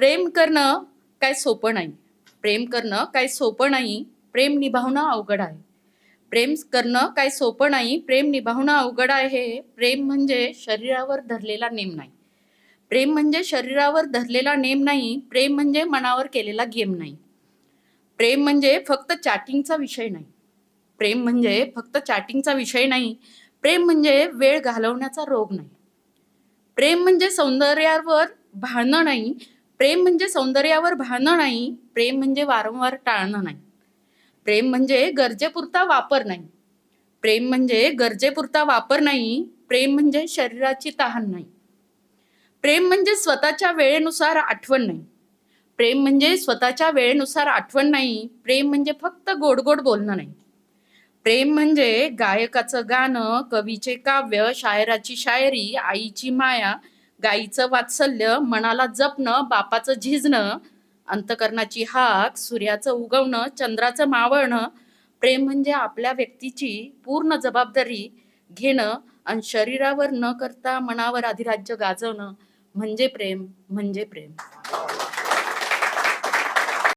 प्रेम करणं काय सोपं नाही. प्रेम करणं काय सोपं नाही प्रेम निभावणं अवघड आहे. प्रेम करणं काय सोपं नाही प्रेम निभावणं अवघड आहे. प्रेम म्हणजे शरीरावर धरलेला नेम नाही. प्रेम म्हणजे शरीरावर धरलेला नेम नाही प्रेम म्हणजे मनावर केलेला गेम नाही. प्रेम म्हणजे फक्त चॅटिंगचा विषय नाही. प्रेम म्हणजे फक्त चॅटिंगचा विषय नाही प्रेम म्हणजे वेळ घालवण्याचा रोग नाही. प्रेम म्हणजे सौंदर्यावर भाळणं नाही प्रेम म्हणजे सौंदर्यावर भानं नाही प्रेम म्हणजे वारंवार टाळणं नाही. प्रेम म्हणजे गरजेपुरता वापर नाही. प्रेम म्हणजे गरजेपुरता वापर नाही प्रेम म्हणजे शरीराची तहान नाही. प्रेम म्हणजे स्वतःच्या वेळेनुसार आठवण नाही. प्रेम म्हणजे स्वतःच्या वेळेनुसार आठवण नाही प्रेम म्हणजे फक्त गोड गोड बोलणं नाही. प्रेम म्हणजे गायकाचं गाणं कवीचे काव्य शायराची शायरी आईची माया गाईचं वात्सल्य मनाला जपणं बापाचं झिजणं अंतकरणाची हाक सूर्याचं उगवणं चंद्राचं मावळणं प्रेम म्हणजे आपल्या व्यक्तीची पूर्ण जबाबदारी घेणं आणि शरीरावर न करता मनावर अधिराज्य गाजवणं. म्हणजे प्रेम म्हणजे प्रेम.